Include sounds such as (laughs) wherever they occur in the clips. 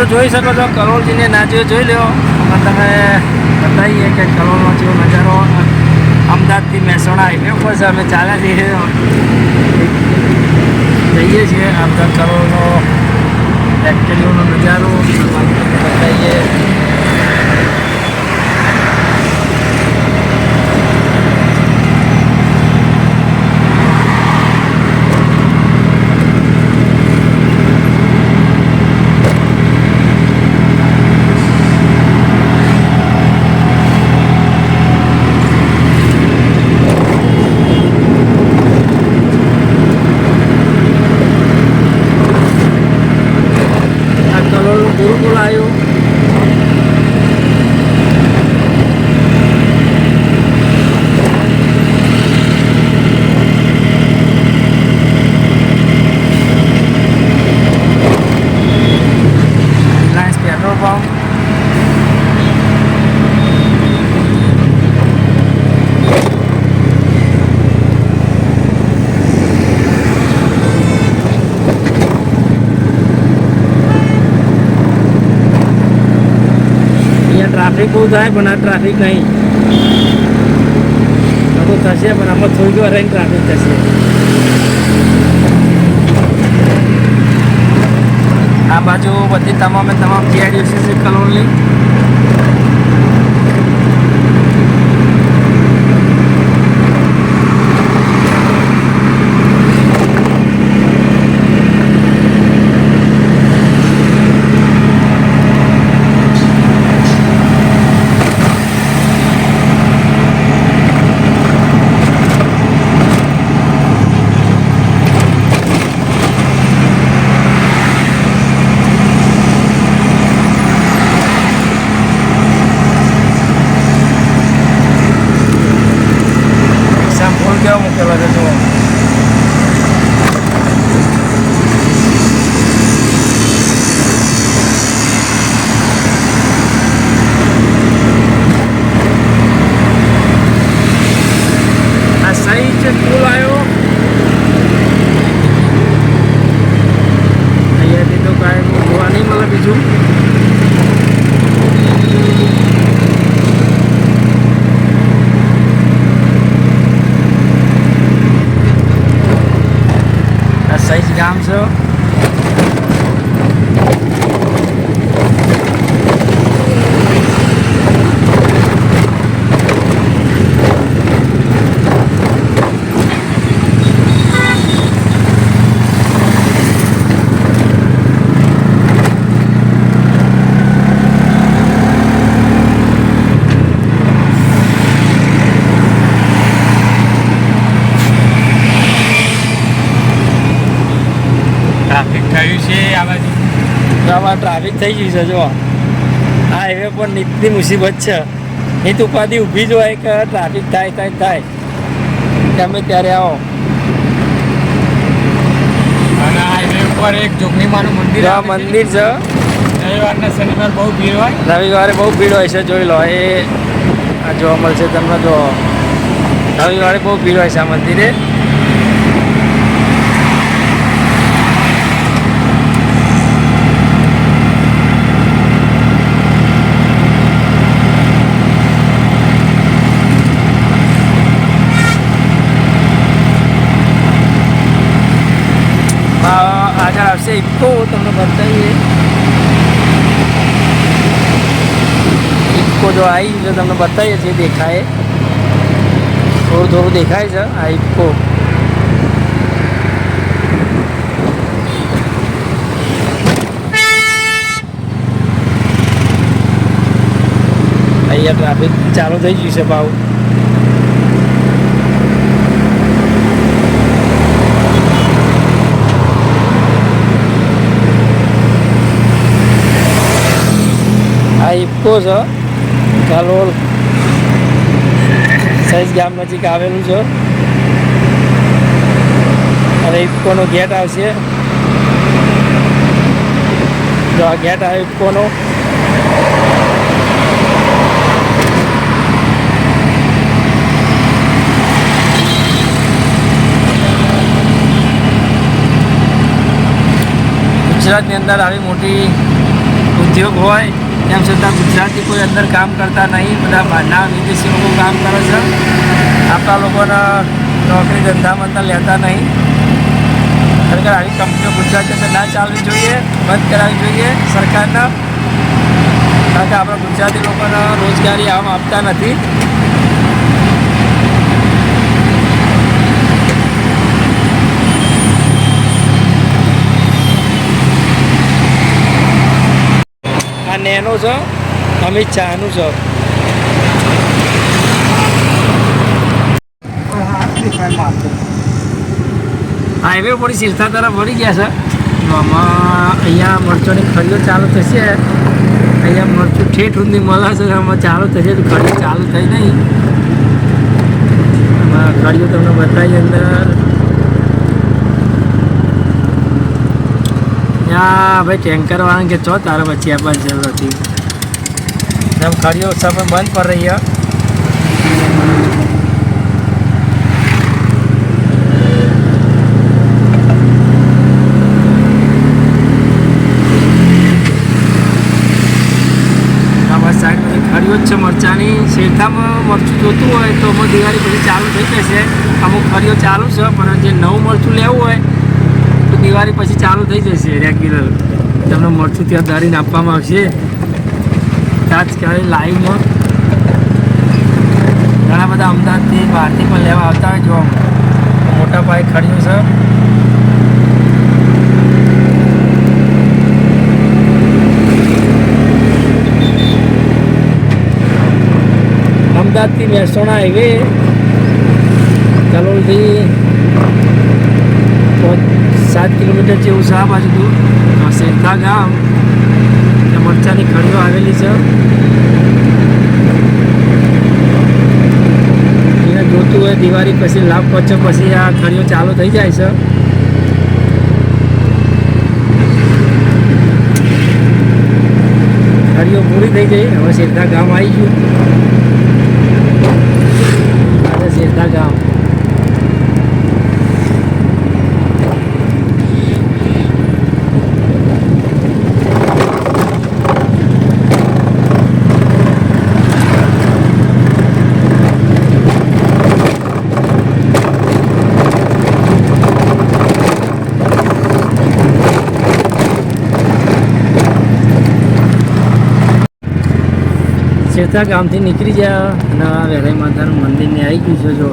મિત્રો જોઈ શકો છો કરોળજીને નાચ્યો જોઈ લો અને તમે બતાવીએ કે કરોળનો જેવો નજારો અમદાવાદથી મહેસાણા હાઈવે ઉપર છે, અમે ચાલ્યા જઈએ. જઈએ છીએ, અમદાવાદ કરોળનો ફેક્ટરીઓનો નજારો બતાવીએ. ટ્રાફિક બહુ થાય પણ આ ટ્રાફિક નહીં. બધું થશે, પણ આમાં થોડીક વાર ટ્રાફિક થશે. આ બાજુ બધી તમામે તમામ જીઆઈડીસી છે કલોલની એક્ઝામ ફૂલ કેવો મૂકેલો છે જુઓ આ સહી છે પુલ આવ્યો અહીંયાથી તો કાંઈ જોવા નહીં મળે બીજું આ સહીજ ગામ છે ટ્રાફિક થયું છે આ બાજુ? આમાં ટ્રાફિક થઈ ગયું છે જો આ હાઈવે પર નીતની મુસીબત છે. નીત ઉપાધિ ઊભી જ હોય કે ટ્રાફિક થાય થાય થાય. તમે ત્યારે આવો? અને હાઈવે ઉપર એક જોગણીમાનું મંદિર આ મંદિર છે. રવિવારના શનિવાર બહુ ભીડ હોય. રવિવારે બહુ ભીડ હોય છે જોઈ લો. એ આ જોવા મળશે તમને જો રવિવારે બહુ ભીડ હોય છે આ મંદિરે. આગળ આવશે તો તમને બતાવીએ. ઇફકો જો આવી તો તમને બતાવીએ છીએ દેખાય. થોડું થોડું દેખાય છે આ ઇફકો. અહીંયા ટ્રાફિક ચાલુ થઈ ગયું છે, ભાવ. આ છે. કાલોલ સહેજ ગામ નજીક આવેલું છે. અને ઇફકોનો ગેટ આવશે. જો આ ગેટ આવે ઇફકોનો ગુજરાતની અંદર આવી મોટી ઉદ્યોગ હોય તેમ છતાં ગુજરાતી કોઈ અંદર કામ કરતા નહીં. બધા બહારના વિદેશી લોકો કામ કરે છે. આપણા લોકોના નોકરી ધંધામાં અંદર લેતા નહીં. ખરેખર આવી કંપનીઓ ગુજરાતની અંદર ના ચાલવી જોઈએ, બંધ કરાવવી જોઈએ સરકારના. કારણ કે આપણા ગુજરાતી લોકોને રોજગારી આમ આપતા નથી. નેનો છે, અમિત શાહનું છે. હાઈવે ઉપર સિરસા તરફ વળી ગયા છે. આમાં અહીંયા મરચોની ખરીઓ ચાલુ થશે. અહીંયા મરચું ઠેઠ સુધી મળે છે, આમાં ચાલુ થશે, તો ખરીઓ ચાલુ થઈ નહીં. ખરીઓ તમને બતાવી અંદર. ત્યાં ભાઈ ટેન્કર વાળા કે ચો તારે પછી આપવાની જરૂર હતી. એમ ખરીઓ સમય બંધ પર રહી ખરીઓ જ છે મરચાની. શેઠામાં મરચું જોતું હોય તો દિવાળી પછી ચાલુ થઈ જશે અમુક ખરીઓ ચાલુ છે, પણ જે નવું મરચું લેવું હોય દિવાળી પછી ચાલુ થઈ જશે રેગ્યુલર તમને મરચું ત્યાં ધારીને આપવામાં આવશે. આજકાલ લાઈવમાં. ઘણા બધા અમદાવાદથી બહારથી પણ લેવા આવતા હોય જો મોટા પાયે ખડીયું છે. અમદાવાદથી મહેસાણા હાઈવે કલોલથી પાંચ- સાત કિલોમીટર જેવું આ બાજુ આ શેરખા ગામ. મરચાની ખડીઓ આવેલી છે. એને જોતું હોય દિવાળી પછી લાભ પચો પછી આ ખડીઓ ચાલુ થઈ જાય છે. ખડીઓ પૂરી થઈ ગઈ. હવે શેરખા ગામ આવી ગયું આ છે શેરખા ગામ શેરથા ગામથી નીકળી ગયા અને આ વેરાઈ માતાનું મંદિરને આવી ગયું છે, જો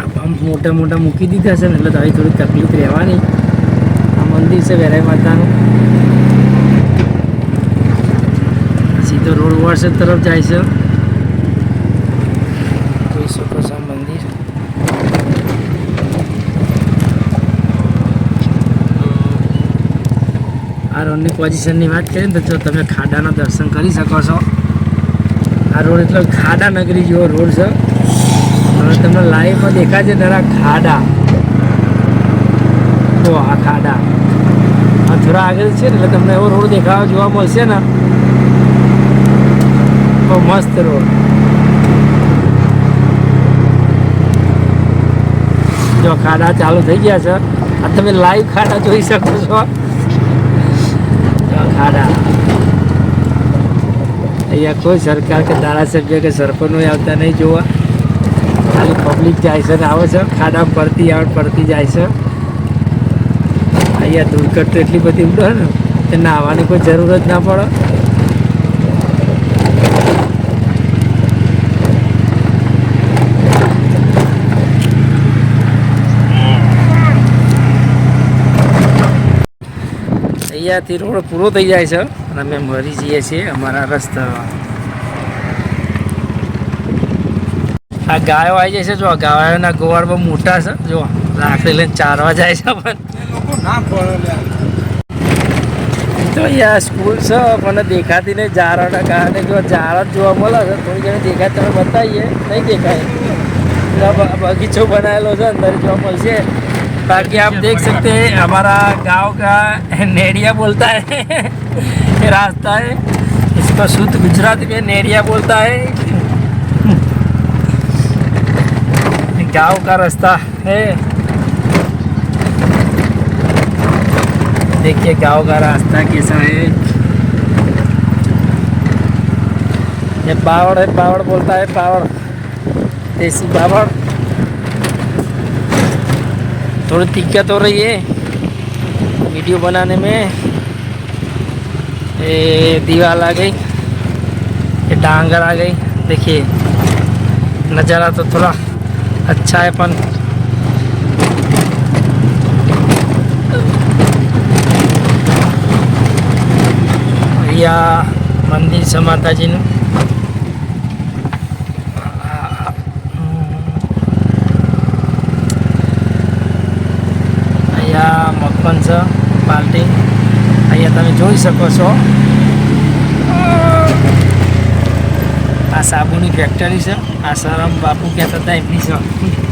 આ મોટા મોટા મૂકી દીધા છે ને, એટલે તો આવી થોડી તકલીફ રહેવાની. આ મંદિર છે વેરાઈ માતાનું. સીધો રોડ વોટ્સએપ તરફ જાય છે જોઈ શકો છો આ મંદિર આ રોડની પોઝિશનની વાત કરીએ તો તમે ખાડાના દર્શન કરી શકો છો. આ રોડ એટલે ખાડા નગરી જેવો રોડ છે. હવે તમને લાઈવમાં દેખાય છે જરા ખાડા. તો આ ખાડા. આ થોડા આગળ છે ને એટલે તમને એવો રોડ દેખાવા જોવા મળશે ને. બહુ મસ્ત રોડ. જો ખાડા ચાલુ થઈ ગયા છે. આ તમે લાઈવ ખાડા જોઈ શકો છો. ખાડા અહીંયા કોઈ સરકાર કે ધારાસભ્ય કે સરપંચો આવતા નહીં જોવા. ખાલી પબ્લિક જાય છે ને આવે છે. ખાડા પડતી આવે પડતી જાય છે. અહીંયા દુર્ઘટ એટલી બધી ઉડે ને, કે નાહવાની કોઈ જરૂર જ ના પડે. અહીંયાથી રોડ પૂરો થઈ જાય છે અને અમે મરી જઈએ છીએ અમારા રસ્તામાં. આ ગાયો આવી જાય છે જો ગાયોના ગોવાળ બહુ મોટા છે જો લાકડી લઈને ચારવા જાય છે પણ. તો યાર સ્કૂલ છે મને દેખાતી નહીં જારાના કારણે જો જારા જ જોવા મળે છે થોડી જણા દેખાય તમે બતાવીએ નહીં દેખાય. બગીચો બનાવેલો છે અંદર જોવા મળશે. बाकी आप देख सकते हैं, हमारा गाँव का नेरिया बोलता है, (laughs) रास्ता है। इसको शुद्ध गुजरात में नेरिया बोलता है। (laughs) गाँव का रास्ता है। देखिए गाँव का रास्ता कैसा है। ये बावड़ है पावड़ बोलता है पावड़ देसी बावड़। थोड़ी दिक्कत हो रही है। वीडियो बनाने में ये दीवार आ गई, ये डांगर आ गई। देखिए, नज़ारा तो थोड़ा अच्छा है अपन। या मंदिर से माता जी ने મખન છે, પાલટી. અહીંયા તમે જોઈ શકો છો. આ સાબુની ફેક્ટરી છે. આ સરમ બાપુ કહેતા હતા, એમની છે